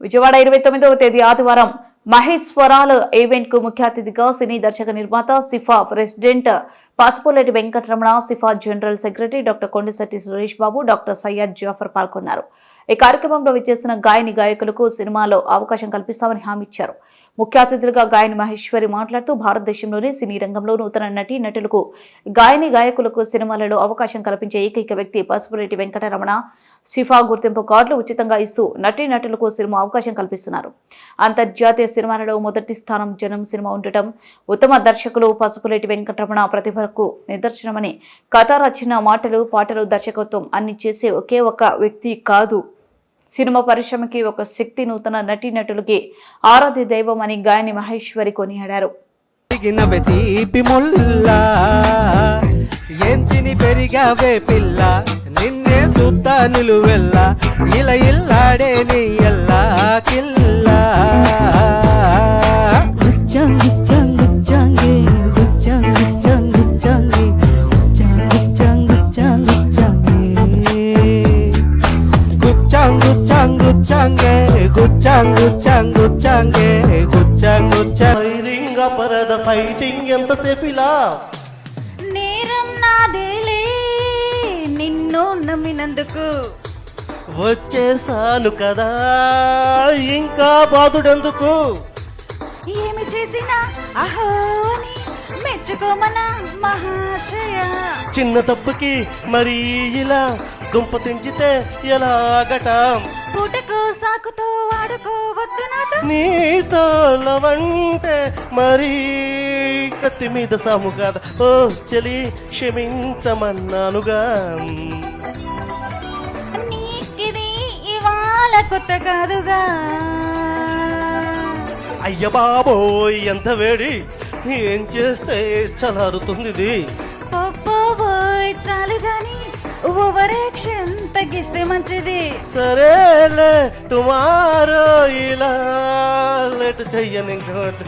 విజయవాడ ఇరవై తొమ్మిదవ తేదీ ఆదివారం మహేశ్వరాల ఈవెంట్కు ముఖ్య అతిథిగా సినీ దర్శక నిర్మాత CIFA president Pasupuleti Venkataramana CIFA general secretary doctor Kondasetti Suresh Babu doctor Syed Jafar పాల్గొన్నారు. ఈ కార్యక్రమంలో విచ్చేసిన గాయని గాయకులకు సినిమాలో అవకాశం కల్పిస్తామని హామీ ఇచ్చారు. ముఖ్య అతిథులుగా గాయని మహేశ్వరి మాట్లాడుతూ భారతదేశంలోని సినీ రంగంలో నూతన నటి నటులకు గాయని గాయకులకు సినిమాలలో అవకాశం కల్పించే ఏకైక వ్యక్తి పసుపురెడ్డి వెంకటరమణ. సిఫా గుర్తింపు కార్డులు ఉచితంగా ఇస్తూ నటి నటులకు సినిమా అవకాశం కల్పిస్తున్నారు. అంతర్జాతీయ సినిమాలలో మొదటి స్థానం జనం సినిమా ఉండటం ఉత్తమ దర్శకులు పసుపులేటి వెంకటరమణ ప్రతిభకు నిదర్శనమని కథ రచన మాటలు పాటలు దర్శకత్వం అన్ని చేసే ఒకే ఒక వ్యక్తి కాదు. సినిమా పరిశ్రమకి ఒక శక్తి నూతన నటీనటులకి ఆరాధ్య దైవం అని గాయని మహేశ్వరి కొనియాడారు. పెరిగావే పిల్ల నిన్నే సుత్తా నిలువెల్ల ఇలా ఇల్లాడే నీ ఎల్లా కిల్లా. అపరద ఫైటింగ్ ఎంతసేపు ఇలా? నేరం నాదేలే నిన్ను నమ్మినందుకు. వచ్చేసాను కదా ఇంకా బాధుడెందుకు? ఏమి చేసినా అహోని మెచ్చుకోమనా మహాశయ? చిన్న తప్పుకి మరి ఇలా దుంప తెంచితే ఎలాగట? పూటకు సాకుతో వాడుకోవద్దు నాతో. లవంటే మరి కత్తి మీద సాము కాదా. ఓ చలి క్షమించమన్నానుగా. నీకిది ఇవాళ కొత్త కాదుగా. అయ్య బాబోయ్ ఎంత వేడి. ఏం చేస్తే చలారుతుంది ఇది? చాలు గాని ఓవరాక్షన్ తగ్గిస్తే మంచిది. సరేలే టుమారో ఇలా లెట్ చెయ్యని ఇంకోటి.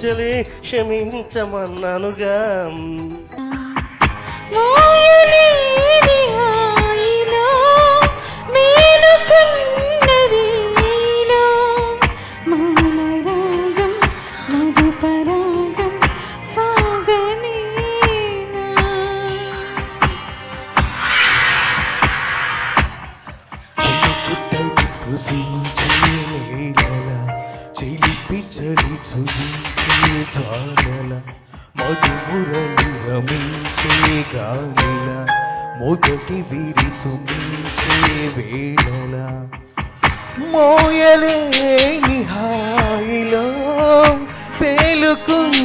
చలి క్షమించమన్నానుగా చిలిపి చలి చూపించే జానల మధుమురళి రమించే గాలిల మొదటి విరి సుమించే వేళల. మోయలేని హాయిలో పేలుకుని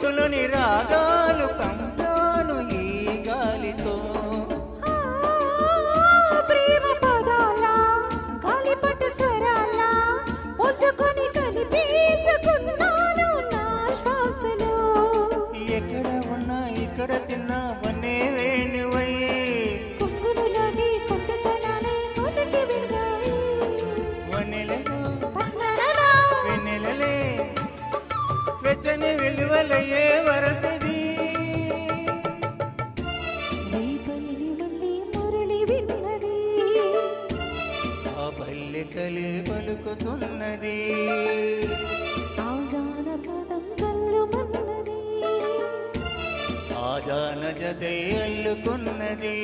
గొంతులోని రాగాలు పంపాను పలుకుతున్నది ఆజాన పదం చల్లుమన్నది ఆజాన జతే అల్లుకున్నది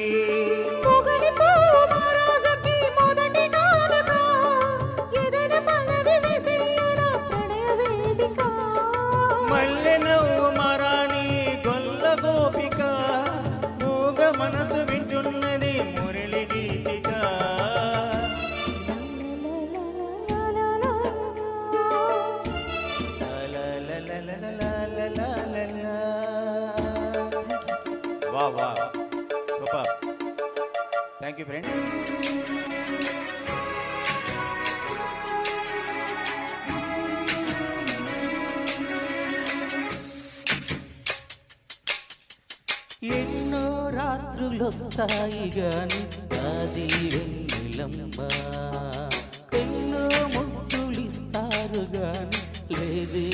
థ్యాంక్ యూ ఫ్రెండ్స్ ఎన్నో రాత్రులొస్తాయి గాని అది గాని లేదు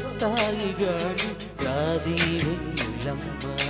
സ്ഥായികാരി രാധീവൻ മുല്ലമ്മ